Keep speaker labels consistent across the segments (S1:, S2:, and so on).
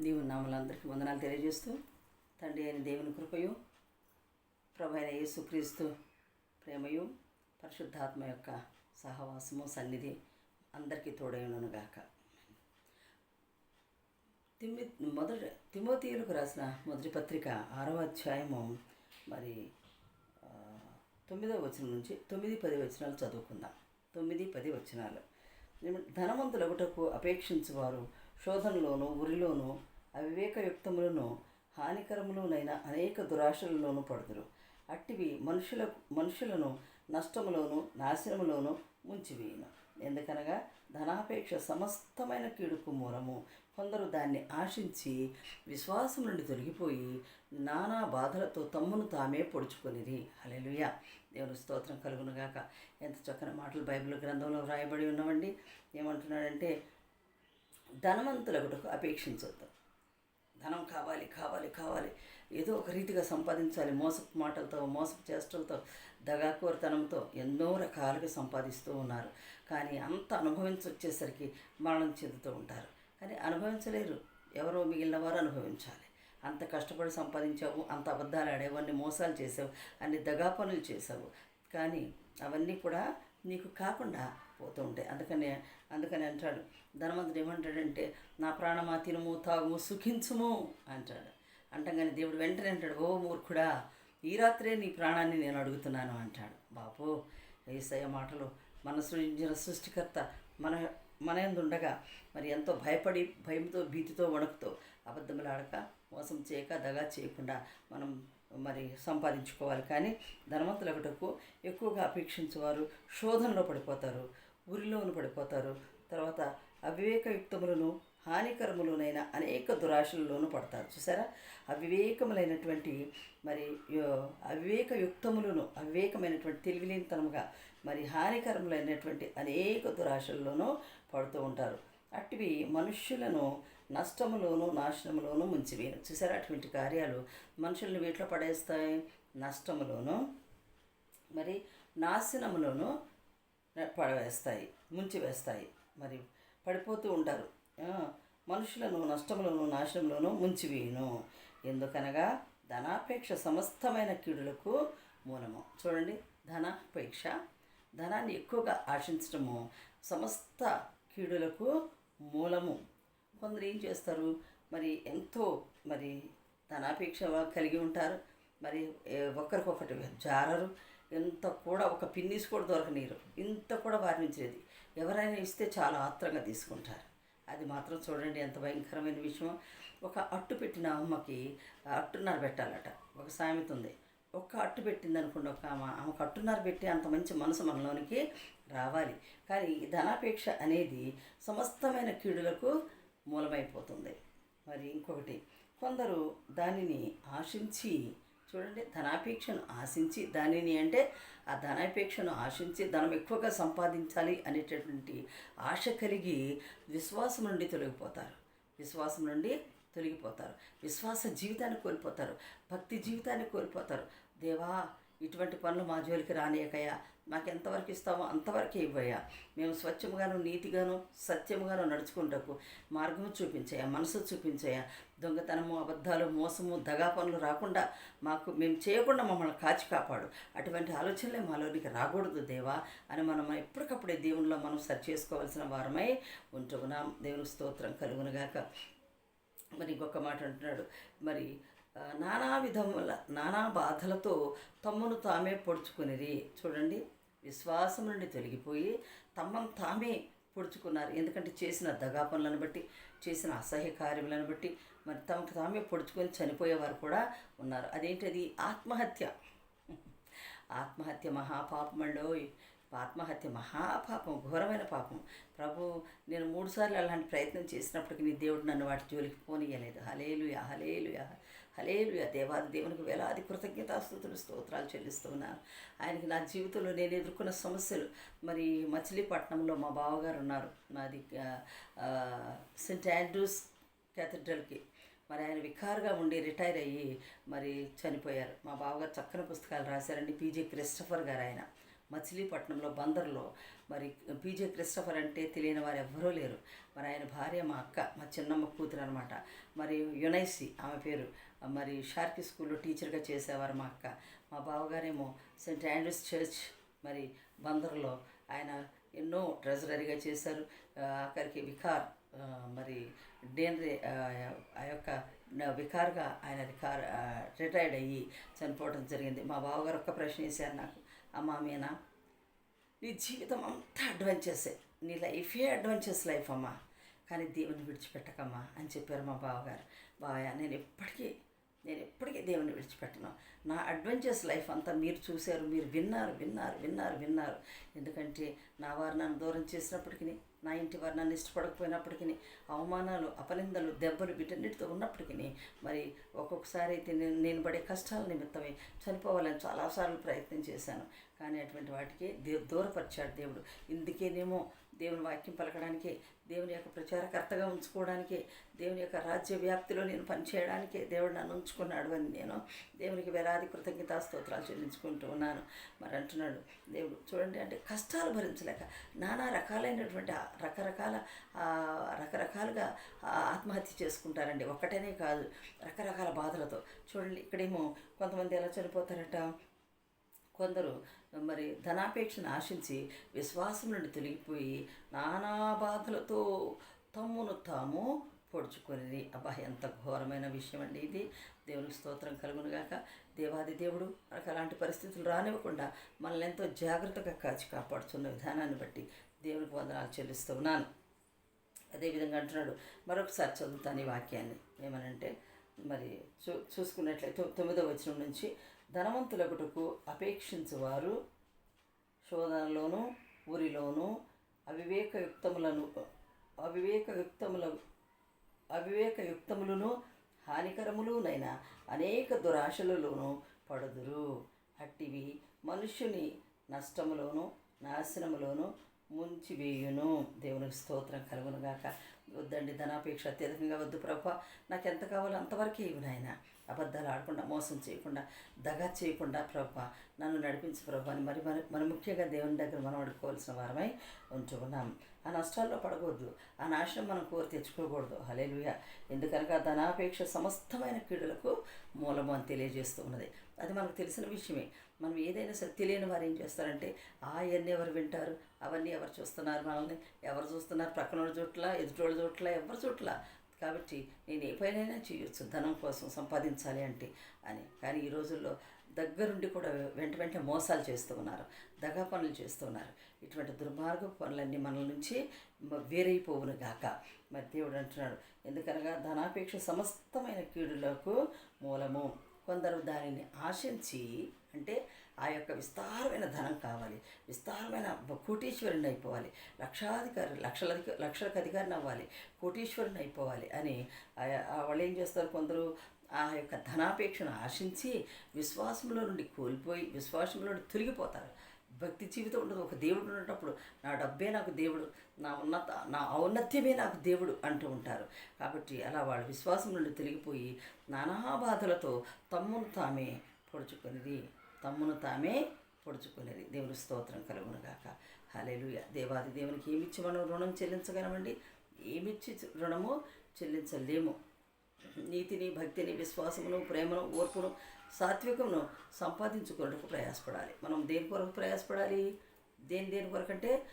S1: దేవుని నామలందరికీ వందనాలు తెలియజేస్తూ తండ్రి అయిన దేవుని కృపయు ప్రభు అయిన యేసుక్రీస్తు ప్రేమయు పరిశుద్ధాత్మ యొక్క సహవాసము సన్నిధి అందరికీ తోడైనగాక తిమ్మి మొదటి తిమోతీయులకు రాసిన మొదటి పత్రిక ఆరవ అధ్యాయము మరి తొమ్మిదవ వచనం నుంచి తొమ్మిది పది వచనాలు చదువుకుందాం. తొమ్మిది పది వచనాలు. ధనవంతులగుటకు అపేక్షించువారు శోధనలోను ఉరిలోను అవివేకయుక్తములను హానికరములోనైన అనేక దురాశలలోనూ పడుదురు. అట్టివి మనుషుల మనుషులను నష్టములోను నాశనములోను ముంచివేయను. ఎందుకనగా ధనాపేక్ష సమస్తమైన కీడుకు మూలము. కొందరు దాన్ని ఆశించి విశ్వాసం నుండి తొలగిపోయి నానా బాధలతో తమ్మును తామే పొడుచుకొనిది హల్లెలూయా. దేవుని స్తోత్రం కలుగునుగాక ఎంత చక్కని మాటలు బైబిల్ గ్రంథంలో వ్రాయబడి ఉన్నవండి. ఏమంటున్నాడంటే ధనవంతులకు అపేక్షించొద్దు. ధనం కావాలి కావాలి కావాలి. ఏదో ఒక రీతిగా సంపాదించాలి. మోసపు మాటలతో మోసపు చేష్టలతో దగాకోరతనంతో ఎన్నో రకాలుగా సంపాదిస్తూ ఉన్నారు. కానీ అంత అనుభవించి వచ్చేసరికి మరణం చెందుతూ ఉంటారు. కానీ అనుభవించలేరు. ఎవరో మిగిలిన వారు అనుభవించాలి. అంత కష్టపడి సంపాదించావు అంత అబద్ధాలు ఆడేవు అన్ని మోసాలు చేసావు అన్ని దగా పనులు చేసావు. కానీ అవన్నీ కూడా నీకు కాకుండా పోతూ ఉంటాయి. అందుకని అందుకని అంటాడు ధనవంతుడు ఏమంటాడంటే నా ప్రాణమా తినుము తాగుము సుఖించుము అంటాడు. అంటంగానే దేవుడు వెంటనే అంటాడు ఓ మూర్ఖుడా ఈ రాత్రే నీ ప్రాణాన్ని నేను అడుగుతున్నాను అంటాడు. బాబు ఏసయ్య మాటలు మన సృజించిన సృష్టికర్త మన మన ఉండగా మరి ఎంతో భయపడి భయంతో భీతితో వణుకుతో అబద్ధములాడక మోసం చేయక దగా చేయకుండా మనం మరి సంపాదించుకోవాలి. కానీ ధనవంతులగుటకు ఎక్కువగా అపేక్షించేవారు శోధనలో పడిపోతారు ఉరిలోను పడిపోతారు. తర్వాత అవివేకయుక్తములను హానికరములోనైన అనేక దురాశలలోనూ పడతారు. చూసారా? అవివేకములైనటువంటి మరి యో- అవివేకయుక్తములను అవివేకమైనటువంటి తెలివిలేనితనముగా మరి హానికరములైనటువంటి అనేక దురాశల్లోనూ పడుతూ ఉంటారు. అట్టివి మనుష్యులను నష్టములోను నాశనములోను ముంచివేయను. చూసారా? అటువంటి కార్యాలు మనుషుల్ని వీటిలో పడేస్తాయి. నష్టములోను మరి నాశనములోను పడవేస్తాయి ముంచివేస్తాయి. మరి పడిపోతూ ఉంటారు. మనుషులను నష్టములను నాశనంలోను ముంచివేయను. ఎందుకనగా ధనాపేక్ష సమస్తమైన కీడులకు మూలము. చూడండి ధనాపేక్ష. ధనాన్ని ఎక్కువగా ఆశించడము సమస్త కీడులకు మూలము. కొందరు ఏం చేస్తారు? మరి ఎంతో మరి ధనాపేక్ష కలిగి ఉంటారు. మరి ఒకరికొకటి జారరు. ఎంత కూడా ఒక పిన్నిస్ కూడా దొరకనీరు ఇంత కూడా వారించేది ఎవరైనా ఇస్తే చాలా ఆత్రంగా తీసుకుంటారు. అది మాత్రం చూడండి ఎంత భయంకరమైన విషయం. ఒక అట్టు పెట్టిన అమ్మకి అట్టున్నర పెట్టాలట. ఒక సామెత ఉంది. ఒక్క అట్టు పెట్టింది అనుకోండి ఒక ఆమె ఆమెకు అట్టున్నర పెట్టి అంత మంచి మనసు మనలోనికి రావాలి. కానీ ఈ ధనాపేక్ష అనేది సమస్తమైన కీడులకు మూలమైపోతుంది. మరి ఇంకొకటి కొందరు దానిని ఆశించి చూడండి ధనాపేక్షను ఆశించి దానిని అంటే ఆ ధనాపేక్షను ఆశించి ధనం ఎక్కువగా సంపాదించాలి అనేటటువంటి ఆశ కలిగి విశ్వాసం నుండి తొలగిపోతారు. విశ్వాసం నుండి తొలగిపోతారు. విశ్వాస జీవితాన్ని కోల్పోతారు. భక్తి జీవితాన్ని కోల్పోతారు. దేవా ఇటువంటి పనులు మా జోలికి రానియకయ్యా మాకు ఎంతవరకు ఇస్తామో అంతవరకే ఇవ్వయ్యా. మేము స్వచ్ఛముగాను నీతిగాను సత్యముగాను నడుచుకుంటకు మార్గము చూపించయ్యా మనసు చూపించయ్యా. దొంగతనము అబద్ధాలు మోసము దగా పనులు రాకుండా మాకు మేము చేయకుండా మమ్మల్ని కాచి కాపాడు. అటువంటి ఆలోచనలే మాలోనికి రాకూడదు దేవా అని మనం ఎప్పటికప్పుడే దేవునిలో మనం సరి చేసుకోవాల్సిన వారమై ఉంటున్నాం. దేవుని స్తోత్రం కలుగునుగాక. మరి ఇంకొక మాట అంటున్నాడు. మరి నానా విధముల నానా బాధలతో తమ్మును తామే పొడుచుకునిరి. చూడండి విశ్వాసం నుండి తొలగిపోయి తమ్మను తామే పొడుచుకున్నారు. ఎందుకంటే చేసిన దగా పనులను బట్టి చేసిన అసహ్య కార్యములను బట్టి మరి తమకు తామే పొడుచుకొని చనిపోయేవారు కూడా ఉన్నారు. అదేంటది? ఆత్మహత్య. ఆత్మహత్య మహాపాపమండోయ్ ఆత్మహత్య మహాపాపం ఘోరమైన పాపం. ప్రభు నేను మూడుసార్లు అలాంటి ప్రయత్నం చేసినప్పటికీ నీ దేవుడు నన్ను వాటి జోలికి పోనీయలేదు. హలేలుయా హలేలుయా హలేలు దేవాది దేవునికి వేలాది కృతజ్ఞతాస్తుతులు స్తోత్రాలు చెల్లిస్తున్నాను. ఆయనకి నా జీవితంలో నేను ఎదుర్కొన్న సమస్యలు మరి మచిలీపట్నంలో మా బావగారు ఉన్నారు. మాది ఆ, సెయింట్ ఆండ్రూస్ క్యాథడ్రల్కి మరి ఆయన వికారుగా ఉండి రిటైర్ అయ్యి మరి చనిపోయారు. మా బావగారు చక్కని పుస్తకాలు రాశారండి. పీజే క్రిస్టఫర్ గారు ఆయన. మచిలీపట్నంలో బందర్లో. మరి పీజే క్రిస్టఫర్ అంటే తెలియని వారు ఎవ్వరూ లేరు. మరి ఆయన భార్య మా అక్క మా చిన్నమ్మ కూతురు అనమాట మరి యునైసి ఆమె పేరు. మరి షార్కి స్కూల్లో టీచర్గా చేసేవారు మా అక్క. మా బావగారేమో సెయింట్ ఆండ్రూస్ చర్చ్ మరి బందర్లో. ఆయన ఎన్నో ట్రెజరీగా చేశారు. ఆఖరికి వికార్ మరి డేన్రే ఆ, యొక్క వికార్గా ఆయన వికార్ రిటైర్డ్ అయ్యి చనిపోవడం జరిగింది. మా బావగారు ఒక్క ప్రశ్న వేశారు నాకు. అమ్మా మీనా నీ జీవితం అంతా అడ్వెంచర్సే. నీ లైఫే అడ్వెంచర్స్ లైఫ్ అమ్మా కానీ దేవుని విడిచిపెట్టకమ్మా అని చెప్పారు మా బావగారు. బావయ్య నేను ఎప్పటికీ నేను దేవుని విడిచిపెట్టను. నా అడ్వెంచర్స్ లైఫ్ అంతా మీరు చూశారు మీరు విన్నారు విన్నారు విన్నారు విన్నారు. ఎందుకంటే నా వారు నన్ను దూరం చేసినప్పటికీ నా ఇంటి వారు నన్ను ఇష్టపడకపోయినప్పటికీ అవమానాలు అపనిందలు దెబ్బలు వీటన్నిటితో ఉన్నప్పటికీ మరి ఒక్కొక్కసారి అయితే నేను నేను పడే కష్టాల నిమిత్తమే చనిపోవాలని చాలాసార్లు ప్రయత్నం చేశాను. కానీ అటువంటి వాటికి దే దూరపరిచాడు దేవుడు. ఇందుకేనేమో దేవుని వాక్యం పలకడానికి దేవుని యొక్క ప్రచారకర్తగా ఉంచుకోవడానికి దేవుని యొక్క రాజ్య వ్యాప్తిలో నేను పనిచేయడానికి దేవుడు నన్ను ఉంచుకున్నాడు అని నేను దేవునికి వేలాది కృతజ్ఞతా స్తోత్రాలు చెల్లించుకుంటూ ఉన్నాను. మరి అంటున్నాడు దేవుడు చూడండి అంటే కష్టాలు భరించలేక నానా రకాలైనటువంటి రకరకాల రకరకాలుగా ఆత్మహత్య చేసుకుంటారండి. ఒక్కటనే కాదు రకరకాల బాధలతో. చూడండి ఇక్కడేమో కొంతమంది ఎలా చనిపోతారట? కొందరు మరి ధనాపేక్షను ఆశించి విశ్వాసం నుండి తొలగిపోయి నానా బాధలతో తమ్మును తాము పొడుచుకొని అబ్బా ఎంత ఘోరమైన విషయం అండి ఇది. దేవుని స్తోత్రం కలుగునుగాక. దేవాది దేవుడు మనకు అలాంటి పరిస్థితులు రానివ్వకుండా మనల్ని ఎంతో జాగ్రత్తగా కాచి కాపాడుతున్న విధానాన్ని బట్టి దేవునికి వందనాలు చెల్లిస్తూ ఉన్నాను. అదేవిధంగా అంటున్నాడు మరొకసారి చదువుతాను ఈ వాక్యాన్ని. ఏమనంటే మరి చూ చూసుకున్నట్లయితే తొమ్మిదో వచనం నుంచి ధనవంతులకుటకు అపేక్షించువారు. శోధనలోను ఊరిలోను అవివేకయుక్తములను అవివేకయుక్తముల అవివేకయుక్తములను హానికరములునైన అనేక దురాశలలోనూ పడుదురు. అట్టివి మనుష్యుని నష్టములోను నాశనములోను ముంచివేయును. దేవునికి స్తోత్రం కలుగునుగాక. వద్దండి ధనాపేక్ష అత్యధికంగా వద్దు ప్రభా. నాకు ఎంత కావాలో అంతవరకే ఇవి నాయన. అబద్ధాలు ఆడకుండా మోసం చేయకుండా దగా చేయకుండా ప్రభా నన్ను నడిపించు ప్రభా అని మరి మన మన ముఖ్యంగా దేవుని దగ్గర మనం అడుకోవాల్సిన వారమై ఉంటూ ఉన్నాం. ఆ నష్టాల్లో పడకూడదు. ఆ నాశనం మనం కోరి తెచ్చుకోకూడదు. హలేలుయ ఎందుకనగా ధనాపేక్ష సమస్తమైన కీడులకు మూలము అని తెలియజేస్తూ ఉన్నది. అది మనకు తెలిసిన విషయమే. మనం ఏదైనా సరే తెలియని వారు ఏం చేస్తారంటే ఆ అవన్నీ ఎవరు వింటారు? అవన్నీ ఎవరు చూస్తున్నారు మనల్ని? ఎవరు చూస్తున్నారు? ప్రక్కన చోట్ల ఎదుటోళ్ళ చోట్ల ఎవరి చోట్ల కాబట్టి నేను ఏ పనైనా చేయొచ్చు. ధనం కోసం సంపాదించాలి అంటే అని. కానీ ఈ రోజుల్లో దగ్గరుండి కూడా వెంట వెంట మోసాలు చేస్తూ ఉన్నారు దగా పనులు చేస్తూ ఉన్నారు. ఇటువంటి దుర్మార్గ పనులన్నీ మన నుంచి వేరైపోవును గాక. మరి దేవుడు అంటున్నాడు ఎందుకనగా ధనాపేక్ష సమస్తమైన కీడులకు మూలము. కొందరు దానిని ఆశించి అంటే ఆ యొక్క విస్తారమైన ధనం కావాలి విస్తారమైన కోటీశ్వరుని అయిపోవాలి లక్షాధికారి లక్షల లక్షలకు అధికారిని అవ్వాలి కోటీశ్వరుని అయిపోవాలి అని ఆ వాళ్ళు ఏం చేస్తారు కొందరు? ఆ యొక్క ధనాపేక్షను ఆశించి విశ్వాసంలో నుండి కోల్పోయి విశ్వాసంలో నుండి తొలగిపోతారు. భక్తి జీవితం ఉండదు. ఒక దేవుడు ఉన్నప్పుడు నా డబ్బే నాకు దేవుడు నా ఉన్నత నా ఔన్నత్యమే నాకు దేవుడు అంటూ ఉంటారు. కాబట్టి అలా వాళ్ళు విశ్వాసం నుండి తొలగిపోయి నానా బాధలతో తమ్మును తామే పొడుచుకునేది తమ్మును తామే పొడుచుకునేది దేవుని స్తోత్రం కలుగునుగాక హల్లెలూయా. దేవాది దేవునికి ఏమిచ్చి మనం రుణం చెల్లించగలమండి? ఏమిచ్చి రుణము చెల్లించలేము? నీతిని భక్తిని విశ్వాసమును ప్రేమను ఓర్పును సాత్వికమును సంపాదించుకున్నట్టుకు ప్రయాసపడాలి. మనం దేని కొరకు ప్రయాసపడాలి? దేని దేని కొరకు అంటే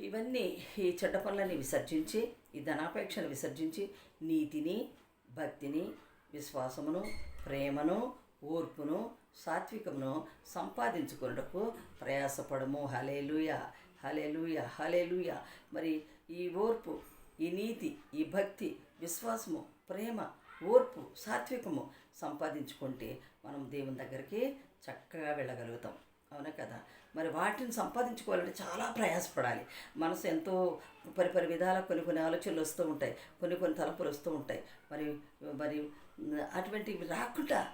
S1: ఇవన్నీ ఈ చెడ్డ పనులన్నీ విసర్జించి ఈ ధనాపేక్షను విసర్జించి నీతిని భక్తిని విశ్వాసమును ప్రేమను ఓర్పును సాత్వికమును సంపాదించుకున్నటకు ప్రయాసపడము. హలేలుయ హలేలుయ హలేలుయ మరి ఈ ఓర్పు ఈ నీతి ఈ భక్తి విశ్వాసము ప్రేమ ఓర్పు సాత్వికము సంపాదించుకుంటే మనం దేవుని దగ్గరికి చక్కగా వెళ్ళగలుగుతాం. అవునా కదా? మరి వాటిని సంపాదించుకోవాలంటే చాలా ప్రయాసపడాలి. మనసు ఎంతో పరిపరి విధాల కొన్ని కొన్ని ఆలోచనలు వస్తూ ఉంటాయి. కొన్ని కొన్ని తలపులు వస్తూ ఉంటాయి. మరి మరి అటువంటివి రాకుండా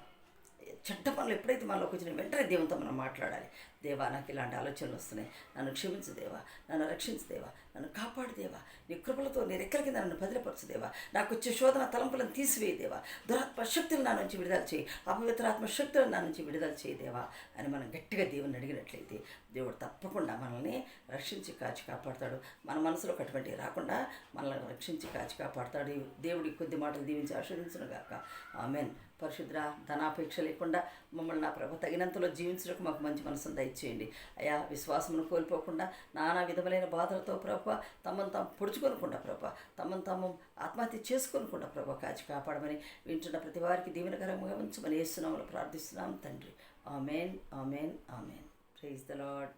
S1: చెడ్డ పనులు ఎప్పుడైతే మనలోకి వచ్చిన వెంటనే దేవునితో మనం మాట్లాడాలి. దేవా నాకు ఇలాంటి ఆలోచనలు వస్తున్నాయి. నన్ను క్షమించు దేవా. నన్ను రక్షించు దేవా. నన్ను కాపాడు దేవా. నీ కృపలతో నీ రెక్కల కింద నన్ను భద్రపరచు దేవా. నాకు వచ్చే శోధన తలంపులను తీసివేయి దేవా. దురాత్మ శక్తులు నా నుంచి విడుదల చేయి. అపవిత్రాత్మ శక్తులను నా నుంచి విడుదల చేయి దేవా అని మనం గట్టిగా దేవుని అడిగినట్లయితే దేవుడు తప్పకుండా మనల్ని రక్షించి కాచి కాపాడతాడు. మన మనసులో అటువంటి రాకుండా మనల్ని రక్షించి కాచి కాపాడతాడు. దేవుడికి దేవుడి కొద్ది మాటలు దీవించి ఆస్వాదించును గాక. ఆమెన్. పరిశుద్ర ధనాపేక్ష లేకుండా మమ్మల్ని నా ప్రభ తగినంతలో జీవించడానికి మాకు మంచి మనసును దయచేయండి. అయా విశ్వాసమును కోల్పోకుండా నానా విధములైన బాధలతో ప్రభ తమను తాము పొడుచుకొనకుండా ప్రభ తమను తాము ఆత్మహత్య చేసుకోనకుండా ప్రభ కాచి కాపాడమని వింటున్న ప్రతి వారికి దీవెనకరంగా ఉంచమని వేస్తున్నామని ప్రార్థిస్తున్నాం తండ్రి. Amen amen amen. Praise the lord